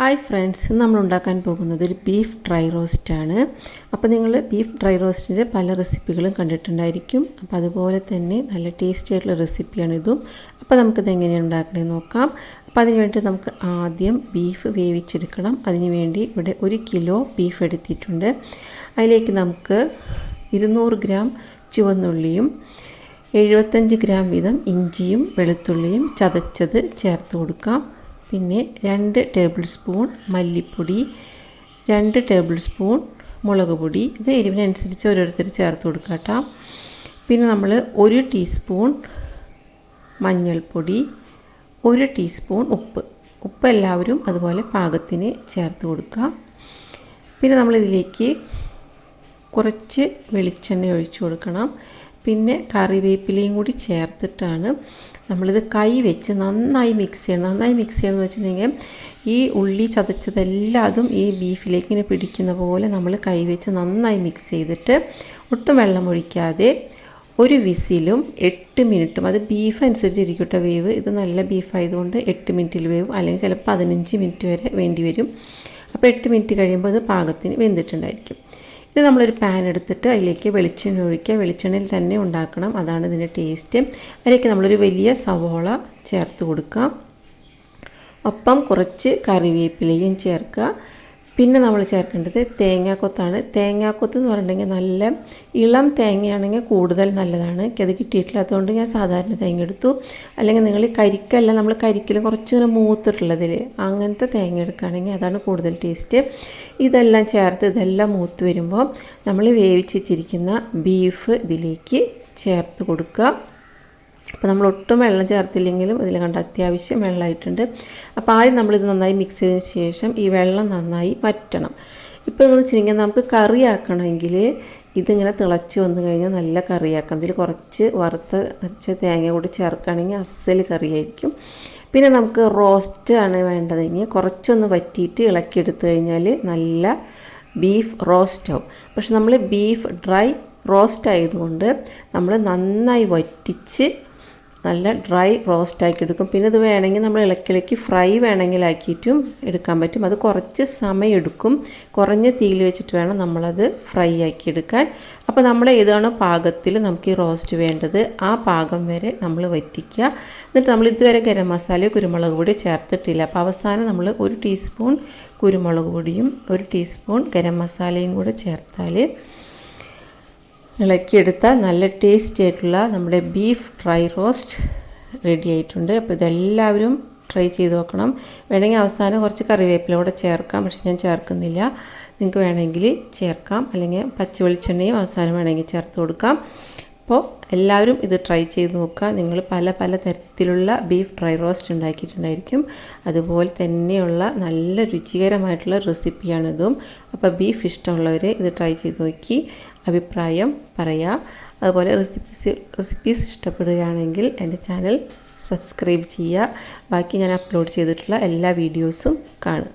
Hi friends നമ്മൾ ഉണ്ടാക്കാൻ പോകുന്നത് ഒരു ബീഫ് ഡ്രൈ റോസ്റ്റാണ് അപ്പോൾ നിങ്ങൾ ബീഫ് ഡ്രൈ റോസ്റ്റിന്റെ പല റെസിപ്പികളും കണ്ടിട്ടുണ്ടായിരിക്കും. അപ്പോൾ അതുപോലെ തന്നെ നല്ല ടേസ്റ്റി ആയിട്ടുള്ള റെസിപ്പിയാണ് ഇതും. അപ്പോൾ നമുക്കിത് എങ്ങനെയാണ് ഉണ്ടാക്കണമെന്ന് നോക്കാം. അപ്പോൾ അതിന് വേണ്ടി നമുക്ക് ആദ്യം ബീഫ് വേവിച്ചെടുക്കണം. അതിനുവേണ്ടി ഇവിടെ ഒരു കിലോ ബീഫ് എടുത്തിട്ടുണ്ട്. അതിലേക്ക് നമുക്ക് ഇരുന്നൂറ് ഗ്രാം ചുവന്നുള്ളിയും എഴുപത്തഞ്ച് ഗ്രാം വീതം ഇഞ്ചിയും വെളുത്തുള്ളിയും ചതച്ചത് ചേർത്ത് കൊടുക്കാം. പിന്നെ രണ്ട് ടേബിൾ സ്പൂൺ മല്ലിപ്പൊടി രണ്ട് ടേബിൾ സ്പൂൺ മുളക് പൊടി. ഇത് എരിവിനനുസരിച്ച് ഓരോരുത്തർ ചേർത്ത് കൊടുക്കുക കേട്ടോ പിന്നെ നമ്മൾ ഒരു ടീസ്പൂൺ മഞ്ഞൾപ്പൊടി ഒരു ടീസ്പൂൺ ഉപ്പ്. ഉപ്പ് എല്ലാവരും അതുപോലെ പാകത്തിന് ചേർത്ത് കൊടുക്കുക പിന്നെ നമ്മളിതിലേക്ക് കുറച്ച് വെളിച്ചെണ്ണ ഒഴിച്ചു കൊടുക്കണം. പിന്നെ കറിവേപ്പിലയും കൂടി ചേർത്തിട്ടാണ് നമ്മളിത് കൈ വെച്ച് നന്നായി മിക്സ് ചെയ്യണം. നന്നായി മിക്സ് ചെയ്യണമെന്ന് വെച്ചിട്ടുണ്ടെങ്കിൽ ഈ ഉള്ളി ചതച്ചതെല്ലാതും ഈ ബീഫിലേക്ക് ഇങ്ങനെ പിടിക്കുന്ന പോലെ നമ്മൾ കൈ വെച്ച് നന്നായി മിക്സ് ചെയ്തിട്ട് ഒട്ടും വെള്ളം ഒഴിക്കാതെ ഒരു വിസിലും എട്ട് മിനിറ്റും അത് ബീഫ് അനുസരിച്ചിരിക്കട്ടെ വേവ്. ഇത് നല്ല ബീഫ് ആയതുകൊണ്ട് എട്ട് മിനിറ്റിൽ വേവും. അല്ലെങ്കിൽ ചിലപ്പോൾ പതിനഞ്ച് മിനിറ്റ് വരെ വേണ്ടി വരും. അപ്പോൾ എട്ട് മിനിറ്റ് കഴിയുമ്പോൾ അത് പാകത്തിന് വെന്തിട്ടുണ്ടായിരിക്കും. ഇത് നമ്മളൊരു പാൻ എടുത്തിട്ട് അതിലേക്ക് വെളിച്ചെണ്ണ ഒഴിക്കുക. വെളിച്ചെണ്ണയിൽ തന്നെ ഉണ്ടാക്കണം. അതാണ് ഇതിന്റെ ടേസ്റ്റ് അതിലേക്ക് നമ്മളൊരു വലിയ സവോള ചേർത്ത് കൊടുക്കാം ഒപ്പം കുറച്ച് കറിവേപ്പിലയും ചേർക്കുക. പിന്നെ നമ്മൾ ചേർക്കേണ്ടത് തേങ്ങാക്കൊത്താണ്. തേങ്ങാക്കൊത്ത് എന്ന് പറഞ്ഞിട്ടുണ്ടെങ്കിൽ നല്ല ഇളം തേങ്ങയാണെങ്കിൽ കൂടുതൽ നല്ലതാണ്. അത് കിട്ടിയിട്ടില്ലാത്തതുകൊണ്ട് ഞാൻ സാധാരണ തേങ്ങ എടുത്തു. അല്ലെങ്കിൽ നിങ്ങൾ കരിക്കല്ല നമ്മൾ കരിക്കൽ കുറച്ചിങ്ങനെ മൂത്തിട്ടുള്ളതിൽ അങ്ങനത്തെ തേങ്ങ എടുക്കുകയാണെങ്കിൽ അതാണ് കൂടുതൽ ടേസ്റ്റ്. ഇതെല്ലാം ചേർത്ത് ഇതെല്ലാം മൂത്ത് വരുമ്പോൾ നമ്മൾ വേവിച്ച് വെച്ചിരിക്കുന്ന ബീഫ് ഇതിലേക്ക് ചേർത്ത് കൊടുക്കുക. അപ്പോൾ നമ്മൾ ഒട്ടും വെള്ളം ചേർത്തില്ലെങ്കിലും ഇതിൽ കണ്ട അത്യാവശ്യം വെള്ളമായിട്ടുണ്ട്. അപ്പോൾ ആദ്യം നമ്മളിത് നന്നായി മിക്സ് ചെയ്തതിന് ശേഷം ഈ വെള്ളം നന്നായി വറ്റണം. ഇപ്പോൾ എന്ന് വെച്ചിട്ടുണ്ടെങ്കിൽ നമുക്ക് കറിയാക്കണമെങ്കിൽ ഇതിങ്ങനെ തിളച്ച് വന്നു കഴിഞ്ഞാൽ നല്ല കറിയാക്കാം. ഇതിൽ കുറച്ച് വറുത്ത കുറച്ച് തേങ്ങ കൂടി ചേർക്കുകയാണെങ്കിൽ അസൽ കറിയായിരിക്കും. പിന്നെ നമുക്ക് റോസ്റ്റ് ആണ് വേണ്ടതെങ്കിൽ കുറച്ചൊന്ന് വറ്റിയിട്ട് ഇളക്കിയെടുത്തു കഴിഞ്ഞാൽ നല്ല ബീഫ് റോസ്റ്റ് ആവും. പക്ഷെ നമ്മൾ ബീഫ് ഡ്രൈ റോസ്റ്റ് ആയതുകൊണ്ട് നമ്മൾ നന്നായി വറ്റിച്ച് നല്ല ഡ്രൈ റോസ്റ്റ് ആക്കി എടുക്കും. പിന്നെ ഇത് വേണമെങ്കിൽ നമ്മൾ ഇളക്കിളക്കി ഫ്രൈ വേണമെങ്കിൽ ആക്കിയിട്ടും എടുക്കാൻ പറ്റും. അത് കുറച്ച് സമയം എടുക്കും. കുറഞ്ഞ തീയിൽ വെച്ചിട്ട് വേണം നമ്മളത് ഫ്രൈ ആക്കി എടുക്കാൻ. അപ്പോൾ നമ്മൾ ഏതാണോ പാകത്തിൽ നമുക്ക് ഈ റോസ്റ്റ് വേണ്ടത് ആ പാകം വരെ നമ്മൾ വറ്റിക്കുക. എന്നിട്ട് നമ്മൾ ഇതുവരെ ഗരം മസാലയോ കുരുമുളക് പൊടി ചേർത്തിട്ടില്ല. അപ്പോൾ അവസാനം നമ്മൾ ഒരു ടീസ്പൂൺ കുരുമുളക് പൊടിയും ഒരു ടീസ്പൂൺ ഗരം മസാലയും കൂടെ ചേർത്താൽ ഇളക്കിയെടുത്താൽ നല്ല ടേസ്റ്റി ആയിട്ടുള്ള നമ്മുടെ ബീഫ് ഡ്രൈ റോസ്റ്റ് റെഡി ആയിട്ടുണ്ട്. അപ്പോൾ ഇതെല്ലാവരും ട്രൈ ചെയ്ത് നോക്കണം. വേണമെങ്കിൽ അവസാനം കുറച്ച് കറിവേപ്പില കൂടെ ചേർക്കാം. പക്ഷെ ഞാൻ ചേർക്കുന്നില്ല. നിങ്ങൾക്ക് വേണമെങ്കിൽ ചേർക്കാം. അല്ലെങ്കിൽ പച്ച വെളിച്ചെണ്ണയും അവസാനം വേണമെങ്കിൽ ചേർത്ത് കൊടുക്കാം. അപ്പോൾ എല്ലാവരും ഇത് ട്രൈ ചെയ്ത് നോക്കുക. നിങ്ങൾ പല പല തരത്തിലുള്ള ബീഫ് ഡ്രൈ റോസ്റ്റ് ഉണ്ടാക്കിയിട്ടുണ്ടായിരിക്കും. അതുപോലെ തന്നെയുള്ള നല്ല രുചികരമായിട്ടുള്ള റെസിപ്പിയാണിതും അപ്പോൾ ബീഫ് ഇഷ്ടമുള്ളവർ ഇത് ട്രൈ ചെയ്ത് നോക്കി അഭിപ്രായം പറയുക അതുപോലെ റെസിപ്പീസ് റെസിപ്പീസ് ഇഷ്ടപ്പെടുകയാണെങ്കിൽ എന്റെ ചാനൽ സബ്സ്ക്രൈബ് ചെയ്യുക. ബാക്കി ഞാൻ അപ്ലോഡ് ചെയ്തിട്ടുള്ള എല്ലാ വീഡിയോസും കാണുക